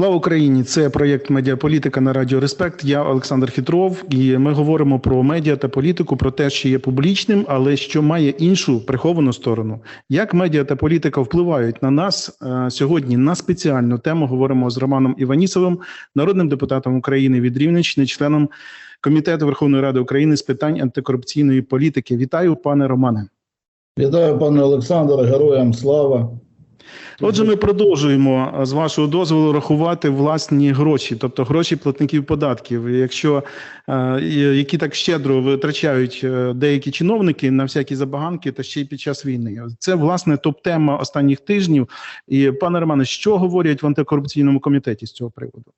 Слава Україні! Це проєкт Медіаполітика на Радіо Респект. Я Олександр Хитров, і ми говоримо про медіа та політику, про те, що є публічним, але що має іншу приховану сторону. Як медіа та політика впливають на нас Е, сьогодні? На спеціальну тему говоримо з Романом Іванісовим, народним депутатом України від Рівненщини, членом комітету Верховної Ради України з питань антикорупційної політики. Вітаю, пане Романе. Вітаю, пане Олександре, героям слава. Отже, ми продовжуємо з вашого дозволу рахувати власні гроші, тобто гроші платників податків. Якщо е, які так щедро витрачають е, деякі чиновники на всякі забаганки, та ще й під час війни, це власне топ-тема останніх тижнів. І пане Романе, що говорять в антикорупційному комітеті з цього приводу?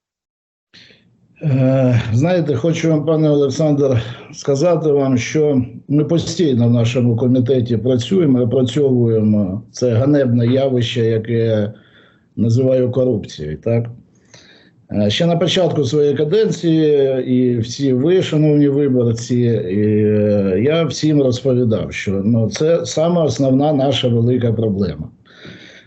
Е, Знаєте, хочу вам, пане Олександр, сказати вам, що ми постійно в нашому комітеті працюємо, опрацьовуємо це ганебне явище, яке я називаю корупцією. Так? Е, Ще на початку своєї каденції, і всі ви, шановні виборці, і е, я всім розповідав, що ну, це саме основна наша велика проблема.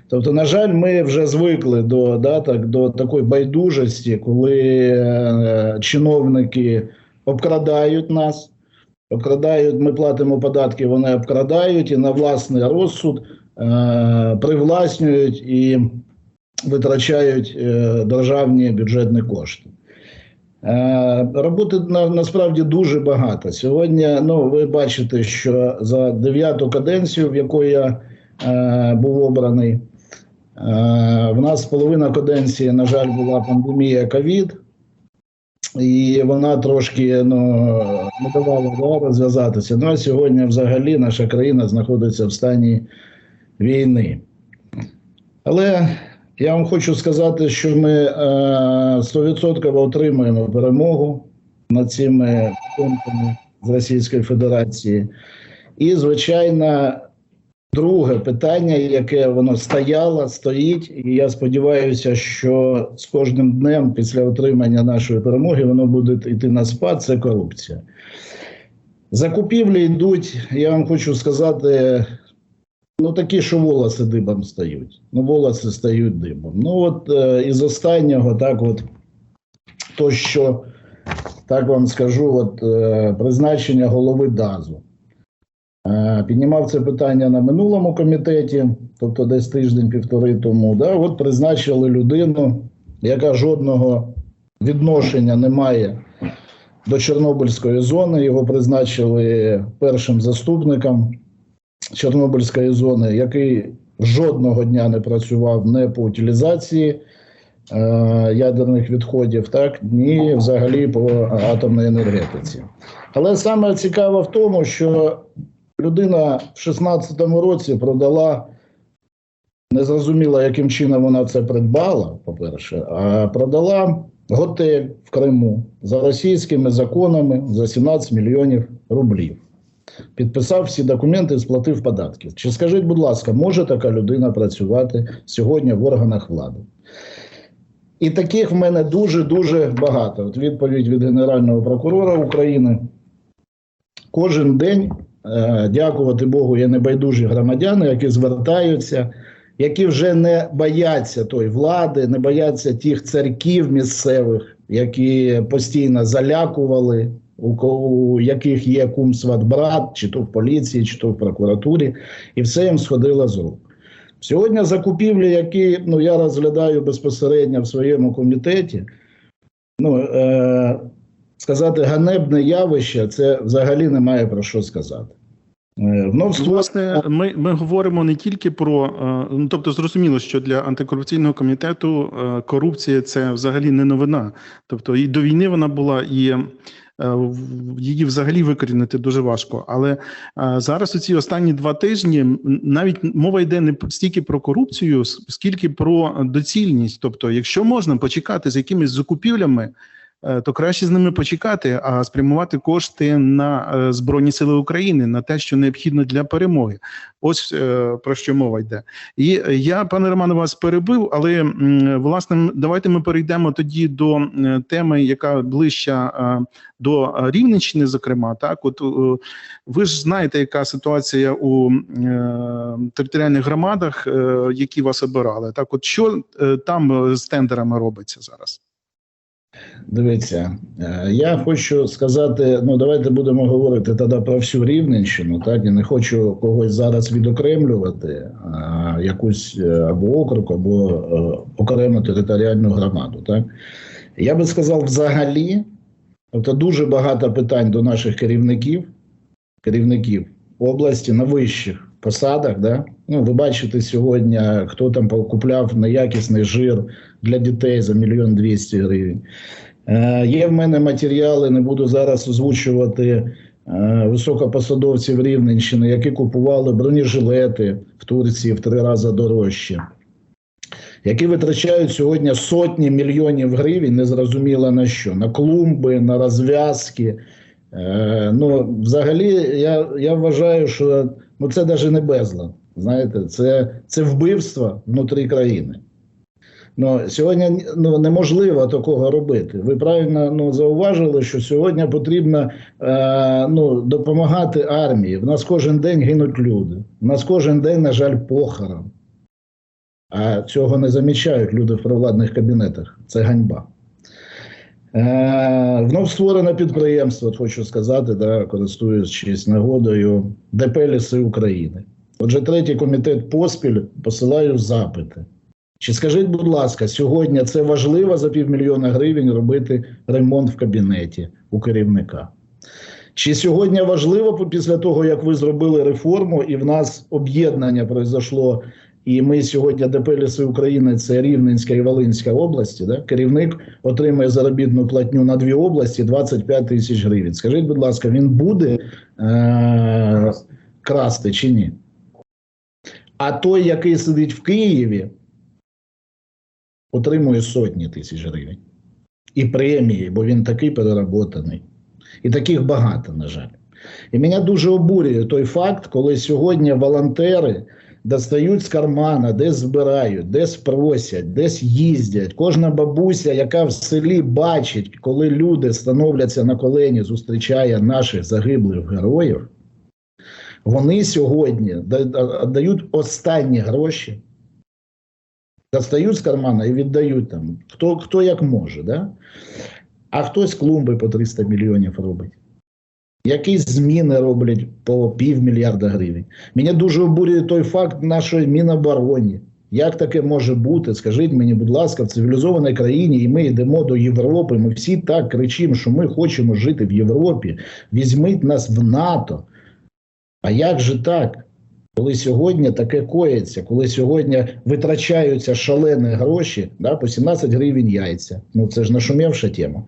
Тобто, на жаль, ми вже звикли до, да, так, до такої байдужості, коли е, чиновники обкрадають нас, обкрадають, ми платимо податки, вони обкрадають і на власний розсуд е, привласнюють і витрачають е, державні бюджетні кошти. Е, Роботи на, насправді дуже багато. Сьогодні, ну, ви бачите, що за дев'яту каденцію, в якої я е, був обраний, в нас половина каденції, на жаль, була пандемія ковід, і вона трошки ну, не давала да, розв'язатися. Ну а сьогодні, взагалі, наша країна знаходиться в стані війни. Але я вам хочу сказати, що ми е, 100% отримаємо перемогу над цими з Російської Федерації. І, звичайно, друге питання, яке воно стояло, стоїть, і я сподіваюся, що з кожним днем після отримання нашої перемоги воно буде йти на спад. Це корупція. Закупівлі йдуть, я вам хочу сказати, ну такі, що волоси дибом стають. Ну, волоси стають дибом. Ну, от е, із останнього, так, от то, що так вам скажу, от е, призначення голови ДАЗу. Е, Піднімав це питання на минулому комітеті, тобто десь тиждень-півтори тому. Да, от призначили людину, яка жодного відношення не має до Чорнобильської зони. Його призначили першим заступником Чорнобильської зони, який жодного дня не працював не по утилізації е, ядерних відходів, так ні взагалі по атомній енергетиці. Але саме цікаво в тому, що людина в 16-му році продала. Незрозуміло, яким чином вона це придбала, по-перше, а продала готель в Криму за російськими законами за 17 мільйонів рублів. Підписав всі документи і сплатив податки. Чи скажіть, будь ласка, може така людина працювати сьогодні в органах влади? І таких в мене дуже-дуже багато. От відповідь від Генерального прокурора України. Кожен день, дякувати Богу, є небайдужі громадяни, які звертаються, які вже не бояться тої влади, не бояться тих царків місцевих, які постійно залякували, у, яких є кум брат, чи то в поліції, чи то в прокуратурі, і все їм сходило з рук. Сьогодні закупівлі, які ну, я розглядаю безпосередньо в своєму комітеті, ну, е, сказати ганебне явище, це взагалі немає про що сказати. Е, Воно Власне, ми, ми говоримо не тільки про е, ну тобто, зрозуміло, що для антикорупційного комітету е, корупція це взагалі не новина. Тобто і до війни вона була, і її взагалі викорінити дуже важко. Але зараз у ці останні два тижні навіть мова йде не стільки про корупцію, скільки про доцільність. Тобто, якщо можна почекати з якимись закупівлями. Е, то краще з ними почекати, а спрямувати кошти на е, Збройні Сили України, на те, що необхідно для перемоги. Ось е, про що мова йде. І я, пане Романе, вас перебив, але власне давайте ми перейдемо тоді до теми, яка ближча до Рівненщини, зокрема, так от ви ж знаєте, яка ситуація у територіальних громадах, які вас обирали. Так, от що там з тендерами робиться зараз? Дивіться, е, я хочу сказати: ну давайте будемо говорити тоді про всю Рівненщину. Так я не хочу когось зараз відокремлювати, а, якусь е, або округ, або е, окрему територіальну громаду. Так я би сказав, взагалі, тобто дуже багато питань до наших керівників, керівників області на вищих посадах. Да? Ну, ви бачите сьогодні, хто там покупляв неякісний жир для дітей за мільйон двісті гривень. Е, є в мене матеріали, не буду зараз озвучувати е, високопосадовців Рівненщини, які купували бронежилети в Турції в три рази дорожче, які витрачають сьогодні сотні мільйонів гривень, незрозуміло на що, на клумби, на розв'язки. Е, ну, взагалі, я, я вважаю, що ну, це навіть не безлад. Знаєте, це, це вбивство внутрі країни. Ну, сьогодні ну, неможливо такого робити. Ви правильно ну, зауважили, що сьогодні потрібно е, ну, допомагати армії. В нас кожен день гинуть люди. В нас кожен день, на жаль, похорон. А цього не замічають люди в провладних кабінетах. Це ганьба. Е, вновь створене підприємство, хочу сказати, да, користуючись нагодою, ДП «Ліси України. Отже, третій комітет поспіль посилаю запити. Чи скажіть, будь ласка, сьогодні це важливо за півмільйона гривень робити ремонт в кабінеті у керівника? Чи сьогодні важливо після того, як ви зробили реформу, і в нас об'єднання пройшло, і ми сьогодні ДП «Ліси України це Рівненська і Волинська області, да? керівник отримує заробітну платню на дві області 25 тисяч гривень. Скажіть, будь ласка, він буде е- красти чи ні? А той, який сидить в Києві, отримує сотні тисяч гривень. І премії, бо він такий переработаний. І таких багато, на жаль. І мене дуже обурює той факт, коли сьогодні волонтери достають з кармана, десь збирають, десь просять, десь їздять. Кожна бабуся, яка в селі бачить, коли люди становляться на колені, зустрічає наших загиблих героїв, вони сьогодні дають останні гроші достають з кармана і віддають там, хто хто як може, да? а хтось клумби по 300 мільйонів робить. Якісь зміни роблять по півмільярда гривень. Мене дуже обурює той факт нашої Мінобороні. Як таке може бути? Скажіть мені, будь ласка, в цивілізованій країні, і ми йдемо до Європи. Ми всі так кричимо, що ми хочемо жити в Європі. Візьміть нас в НАТО. А як же так? Коли сьогодні таке коїться, коли сьогодні витрачаються шалені гроші, да, по 17 гривень яйця. Ну це ж нашумівша тема.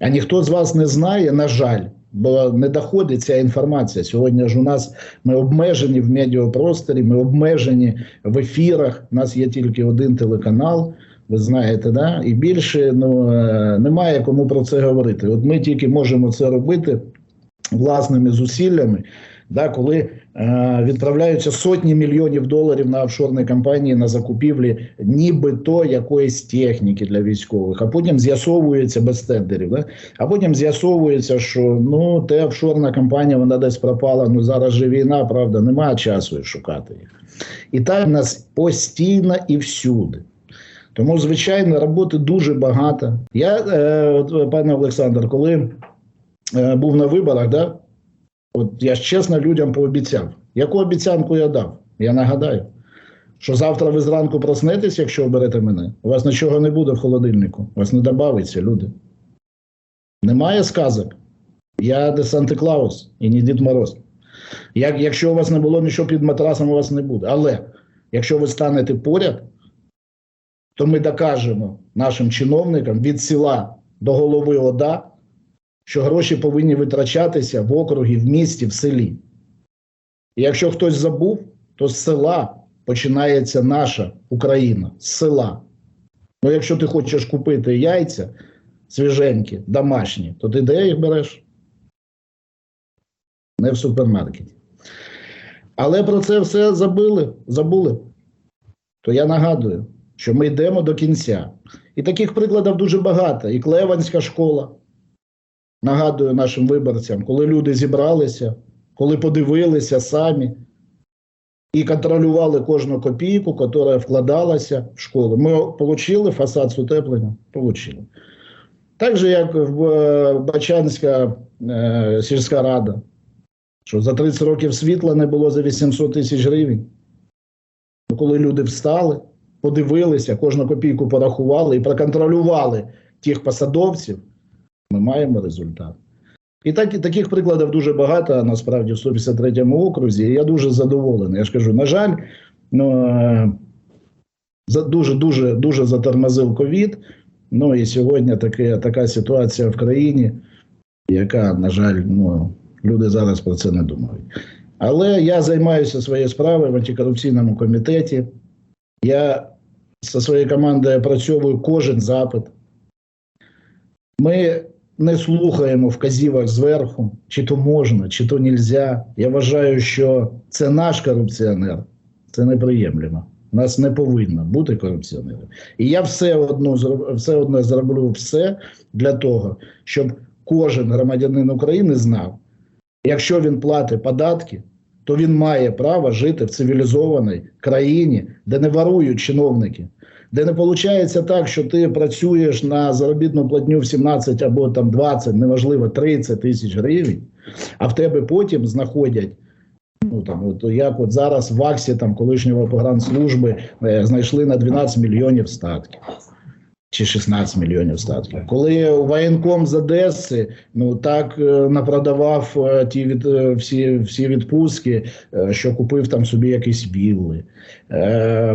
А ніхто з вас не знає, на жаль, бо не доходить ця інформація. Сьогодні ж у нас ми обмежені в медіапросторі, ми обмежені в ефірах. У нас є тільки один телеканал. Ви знаєте, да? і більше ну, е, немає кому про це говорити. От ми тільки можемо це робити власними зусиллями, да, коли е, відправляються сотні мільйонів доларів на офшорні компанії на закупівлі, нібито якоїсь техніки для військових, а потім з'ясовується без тендерів. Да? А потім з'ясовується, що ну те офшорна компанія вона десь пропала. Ну зараз же війна, правда, немає часу шукати їх. І так в нас постійно і всюди. Тому, звичайно, роботи дуже багато. Я, е, пане Олександр, коли е, був на виборах, да, от я ж чесно людям пообіцяв. Яку обіцянку я дав? Я нагадаю, що завтра ви зранку проснетесь, якщо оберете мене, у вас нічого не буде в холодильнику, у вас не добавиться, люди. Немає сказок. Я не Санта-Клаус і не Дід Мороз. Як, якщо у вас не було нічого під матрасом, у вас не буде. Але якщо ви станете поряд, то ми докажемо нашим чиновникам від села до голови ОДА, що гроші повинні витрачатися в округі, в місті, в селі. І якщо хтось забув, то з села починається наша Україна, з села. Ну, якщо ти хочеш купити яйця, свіженькі, домашні, то ти де їх береш? Не в супермаркеті. Але про це все забили, забули. То я нагадую, що ми йдемо до кінця. І таких прикладів дуже багато. І Клеванська школа. Нагадую нашим виборцям, коли люди зібралися, коли подивилися самі і контролювали кожну копійку, яка вкладалася в школу. Ми отримали фасад з утепленням? Получили. Так же, як в е, Бачанська е, сільська рада, що за 30 років світла не було за 800 тисяч гривень. Коли люди встали, подивилися, кожну копійку порахували і проконтролювали тих посадовців, ми маємо результат. І так, таких прикладів дуже багато насправді в 153-му окрузі. І я дуже задоволений. Я ж кажу, на жаль, ну, е, дуже дуже дуже затормозив ковід. Ну і сьогодні таке, така ситуація в країні, яка, на жаль, ну, люди зараз про це не думають. Але я займаюся своєю справою в антикорупційному комітеті. Я зі своєю командою опрацьовую кожен запит. Ми не слухаємо вказівок зверху, чи то можна, чи то нельзя. Я вважаю, що це наш корупціонер. Це неприємлемо. Нас не повинно бути корупціонерів. І я все одно все одно зроблю все для того, щоб кожен громадянин України знав, якщо він платить податки, то він має право жити в цивілізованій країні, де не ворують чиновники, де не виходить так, що ти працюєш на заробітну платню в 17 або там 20, неважливо, 30 тисяч гривень, а в тебе потім знаходять. Ну там, от як от зараз в АКСі там колишнього погранслужби е, знайшли на 12 мільйонів статків. Чи 16 мільйонів статків. Коли воєнком з Одеси ну так е, напродавав е, ті від е, всі, всі відпустки, що купив там собі якісь вілли.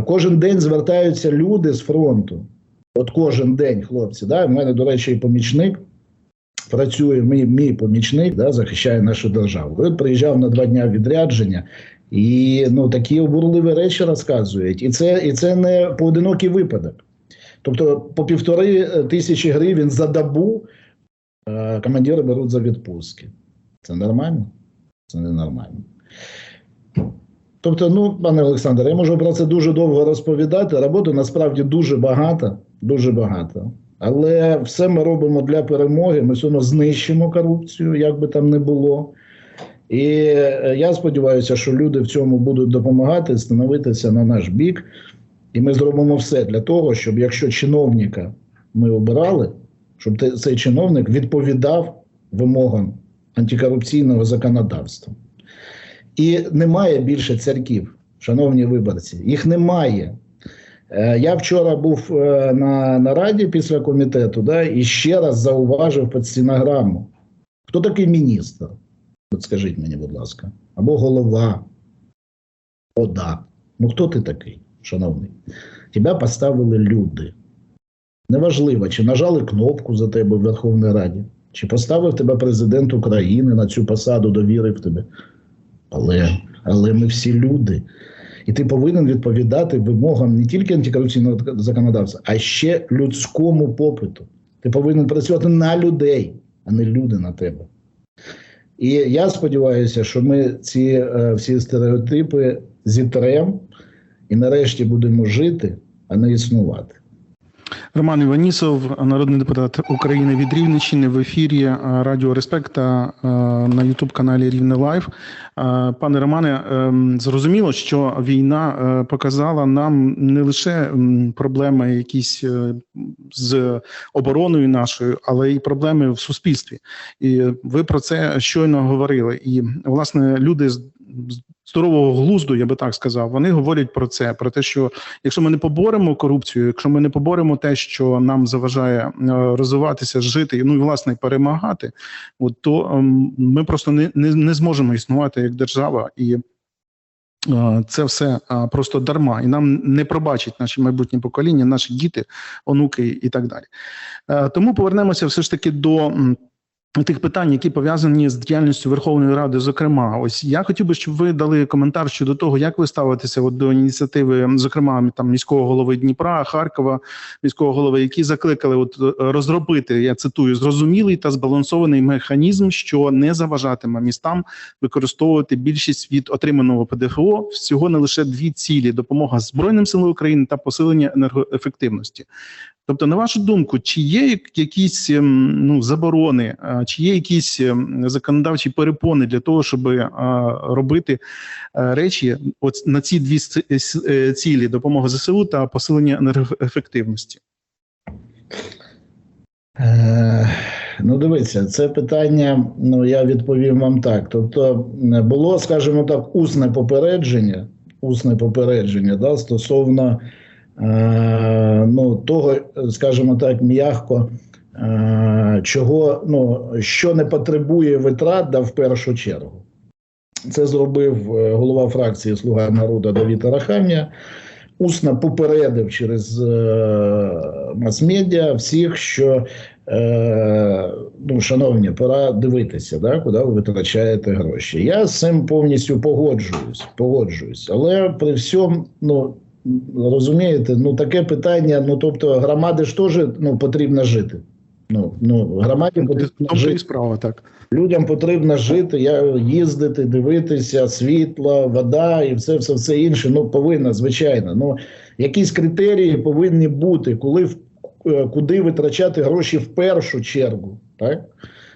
Кожен день звертаються люди з фронту. От кожен день, хлопці. Да? У мене, до речі, і помічник працює, мій, мій помічник да, захищає нашу державу. Він приїжджав на два дня відрядження. І ну, такі обурливі речі розказують. І це, і це не поодинокий випадок. Тобто по півтори е, тисячі гривень за добу е, командири беруть за відпустки. Це нормально? Це не нормально. Тобто, ну, пане Олександре, я можу про це дуже довго розповідати. Роботи насправді дуже багато, дуже багато. Але все ми робимо для перемоги. Ми все одно знищимо корупцію, як би там не було. І е, я сподіваюся, що люди в цьому будуть допомагати, становитися на наш бік. І ми зробимо все для того, щоб якщо чиновника ми обирали, щоб цей чиновник відповідав вимогам антикорупційного законодавства. І немає більше церків, шановні виборці. Їх немає. Е, Я вчора був е, на, раді після комітету, да, і ще раз зауважив під стінограму. Хто такий міністр? От скажіть мені, будь ласка, або голова ОДА. Ну хто ти такий, шановний? Тебе поставили люди. Неважливо, чи нажали кнопку за тебе в Верховній Раді, чи поставив тебе президент України на цю посаду, довірив тебе. Але, але ми всі люди. І ти повинен відповідати вимогам не тільки антикорупційного законодавства, а ще людському попиту. Ти повинен працювати на людей, а не люди на тебе. І я сподіваюся, що ми ці е, всі стереотипи зітрем і нарешті будемо жити, а не існувати. Роман Іванісов, народний депутат України від Рівненщини в ефірі е, Радіо Респекта е, на Ютуб каналі Рівне Лайв. Е, Пане Романе, ем, зрозуміло, що війна показала нам не лише проблеми якісь з обороною нашою, але й проблеми в суспільстві. І ви про це щойно говорили. І власне люди здорового глузду, я би так сказав, вони говорять про це: про те, що якщо ми не поборемо корупцію, якщо ми не поборемо те, що нам заважає е, розвиватися, жити, ну і власне перемагати, от то ем, ми просто не, не, не зможемо існувати як держава і. е, Це все просто дарма, і нам не пробачать наші майбутні покоління, наші діти, онуки і так далі. Е, Тому повернемося все ж таки до тих питань, які пов'язані з діяльністю Верховної Ради, зокрема, ось я хотів би, щоб ви дали коментар щодо того, як ви ставитеся от до ініціативи, зокрема там міського голови Дніпра, Харкова, міського голови, які закликали от розробити, я цитую, зрозумілий та збалансований механізм, що не заважатиме містам використовувати більшість від отриманого ПДФО всього не лише дві цілі: допомога Збройним силам України та посилення енергоефективності. Тобто, на вашу думку, чи є якісь ем, ну заборони, чи є якісь ем, законодавчі перепони для того, щоб робити е, речі на ці дві е, цілі: допомога ЗСУ та посилення енергоефективності? Е, Ну, дивіться, це питання. Ну я відповім вам так. Тобто, було, скажімо так, усне попередження, усне попередження, да, стосовно ну, того, скажімо так, м'яко, е, чого ну, що не потребує витрат да, в першу чергу. Це зробив е, голова фракції Слуга народу Давід Арахамія. Усно попередив через е, мас-медіа всіх, що е, ну, шановні, пора дивитися, да, куди ви витрачаєте гроші. Я з цим повністю погоджуюсь, погоджуюсь. Але при всьому, ну розумієте, ну таке питання. Ну тобто, громади ж теж ну, потрібно жити. Ну, ну громаді потрібно тому жити. справа так. Людям потрібно жити, я їздити, дивитися, світло, вода і все, все, все інше. Ну повинна, звичайно. Ну якісь критерії повинні бути, коли е, куди витрачати гроші в першу чергу. Так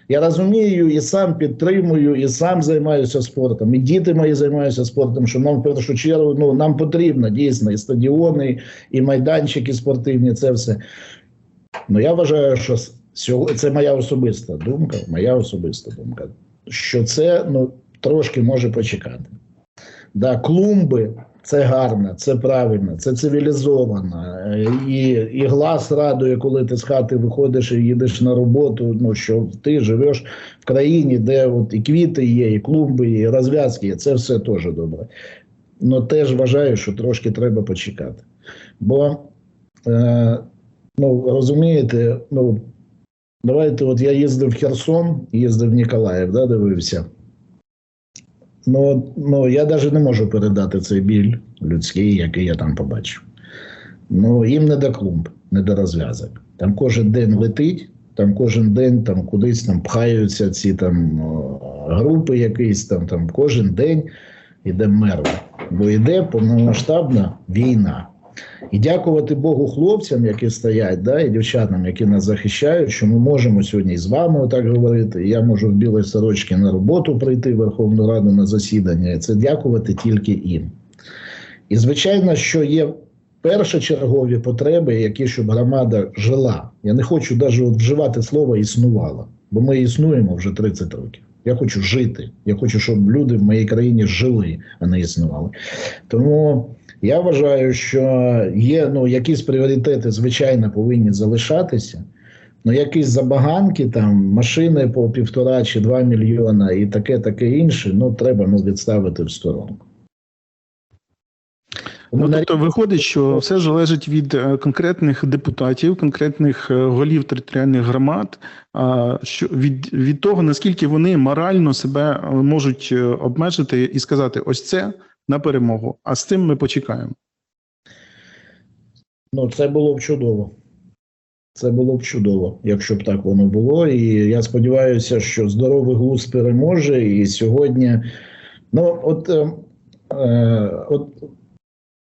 я розумію і сам підтримую, і сам займаюся спортом. І діти мої займаються спортом. Що нам в першу чергу ну нам потрібно дійсно і стадіони, і майданчики спортивні. Це все. Ну я вважаю, що це моя особиста думка, моя особиста думка, що це ну, трошки може почекати. Да, клумби це гарно, це правильно, це цивілізовано. І, і глаз радує, коли ти з хати виходиш і їдеш на роботу. Ну що ти живеш в країні, де от і квіти є, і клумби, і розв'язки є. Це все теж добре. Ну теж вважаю, що трошки треба почекати. Бо е, ну розумієте, ну давайте, от я їздив в Херсон, їздив в Ніколаїв, да, дивився. Ну, ну я навіть не можу передати цей біль людський, який я там побачив. Ну, їм не до клумб, не до розв'язок. Там кожен день летить, там кожен день там кудись там пхаються ці там групи якісь там, там кожен день іде мерва. Бо йде повномасштабна війна. І дякувати Богу хлопцям, які стоять, да, і дівчатам, які нас захищають, що ми можемо сьогодні з вами так говорити. Я можу в білій сорочці на роботу прийти в Верховну Раду на засідання. І це дякувати тільки їм. І звичайно, що є першочергові потреби, які щоб громада жила. Я не хочу навіть вживати слово існувала, бо ми існуємо вже 30 років. Я хочу жити. Я хочу, щоб люди в моїй країні жили, а не існували. Тому я вважаю, що є ну, якісь пріоритети, звичайно, повинні залишатися. Ну, якісь забаганки, там машини по півтора чи два мільйона і таке, таке інше, ну треба ну, відставити в сторонку. Ну, тобто виходить, що все залежить від е, конкретних депутатів, конкретних е, голів територіальних громад, що від, від того наскільки вони морально себе е, можуть обмежити і сказати: ось це на перемогу. А з цим ми почекаємо. Ну, це було б чудово. Це було б чудово, якщо б так воно було. І я сподіваюся, що здоровий глузд переможе. І сьогодні, ну, от, е, е, от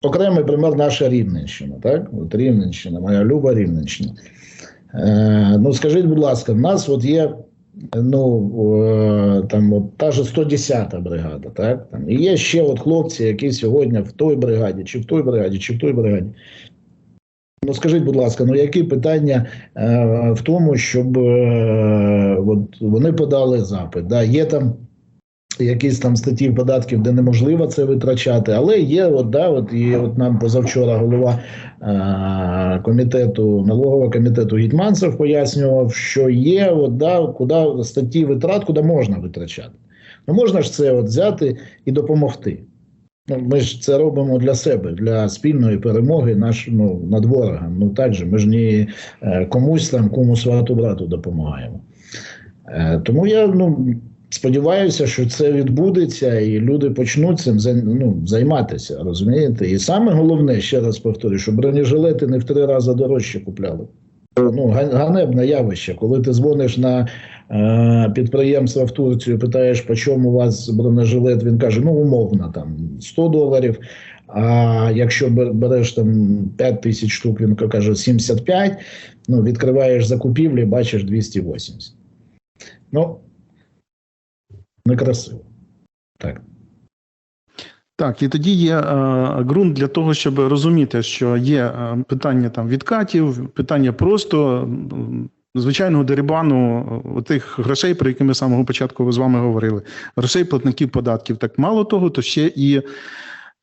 окремий пример наша Рівненщина, так? От Рівненщина, моя люба Рівненщина. Е, ну, скажіть, будь ласка, в нас от є. Ну е, там от та ж 110-та бригада, так там і є ще от хлопці, які сьогодні в той бригаді, чи в той бригаді, чи в той бригаді. Ну скажіть, будь ласка, ну які питання е, в тому, щоб е, от вони подали запит? Да, є там якісь там статті податків, де неможливо це витрачати, але є, от да, от і от нам позавчора голова е, комітету налогового комітету Гітманцев пояснював, що є от, да, куди статті витрат, куди можна витрачати. Ну можна ж це от взяти і допомогти. Ну, ми ж це робимо для себе, для спільної перемоги наш, ну, над ворогом. Ну так же, ми ж не комусь там, кому свату брату допомагаємо. Е, Тому я ну, сподіваюся, що це відбудеться, і люди почнуть цим ну, займатися. Розумієте? І саме головне, ще раз повторюю, що бронежилети не в три рази дорожче купляли. Ну, ганебне явище, коли ти дзвониш на е, підприємство в Турцію, питаєш, по чому у вас бронежилет, він каже, ну умовно, там 100 доларів. А якщо береш там 5 тисяч штук, він каже 75, ну відкриваєш закупівлі, бачиш 280. Ну, некрасиво. Так. Так, і тоді є е, ґрунт для того, щоб розуміти, що є е, питання там відкатів, питання просто звичайного дерибану е, тих грошей, про які ми з самого початку з вами говорили, грошей платників податків. Так мало того, то ще і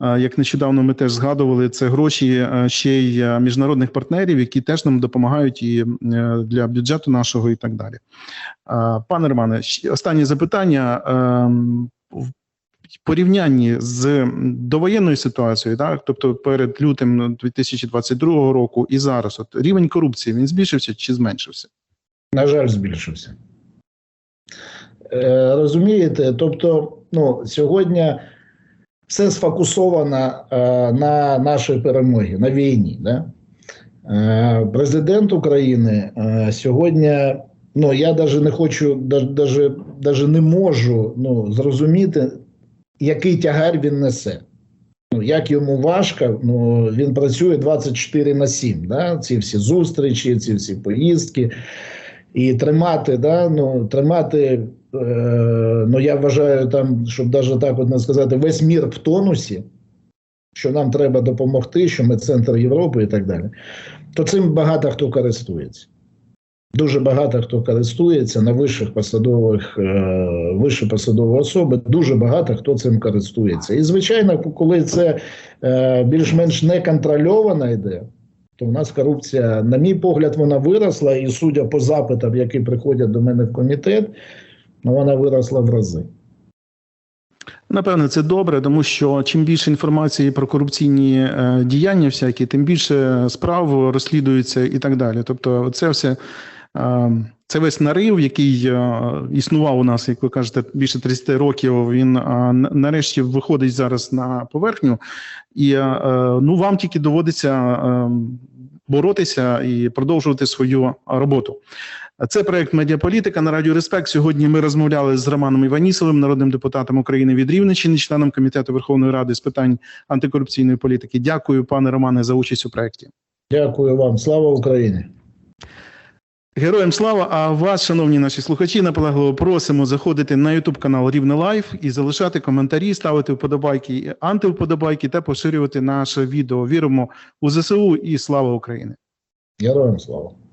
як нещодавно ми теж згадували, це гроші е, ще й е, міжнародних партнерів, які теж нам допомагають і е, для бюджету нашого, і так далі. Пане Романе, останнє запитання. Ем, в порівнянні з довоєнною ситуацією, так, тобто перед лютим 2022 року і зараз, от рівень корупції він збільшився чи зменшився? На жаль, збільшився. Е, розумієте, тобто, ну, сьогодні все сфокусовано е, на нашій перемогі, на війні. Да? Е, президент України е, сьогодні, ну я навіть не хочу, даже не можу ну, зрозуміти, який тягар він несе. Ну, як йому важко, ну він працює 24 на 7, да? ці всі зустрічі, ці всі поїздки. І тримати, да, ну, тримати, ну я вважаю, там, щоб навіть так от сказати, весь мір в тонусі, що нам треба допомогти, що ми центр Європи і так далі, то цим багато хто користується. Дуже багато хто користується на вищих посадових, е, вищі посадові особи, дуже багато хто цим користується. І, звичайно, коли це е, більш-менш неконтрольовано йде, то в нас корупція, на мій погляд, вона виросла, і судя по запитам, які приходять до мене в комітет, ну, вона виросла в рази. Напевне, це добре, тому що чим більше інформації про корупційні е, діяння, всякі, тим більше справ розслідується і так далі. Тобто, це все. е, Це весь нарив, який е, існував у нас, як ви кажете, більше 30 років. Він е, нарешті виходить зараз на поверхню, і е, е, ну вам тільки доводиться е, боротися і продовжувати свою роботу. Це проект Медіаполітика на радіо Респект. Сьогодні ми розмовляли з Романом Іванісовим, народним депутатом України від Рівненщини, членом комітету Верховної Ради з питань антикорупційної політики. Дякую, пане Романе, за участь у проекті. Дякую вам. Слава Україні! Героям слава! А вас, шановні наші слухачі, наполегливо просимо заходити на YouTube канал Рівне Лайф і залишати коментарі, ставити вподобайки, антивподобайки та поширювати наше відео. Віримо у ЗСУ і слава Україні! Героям слава!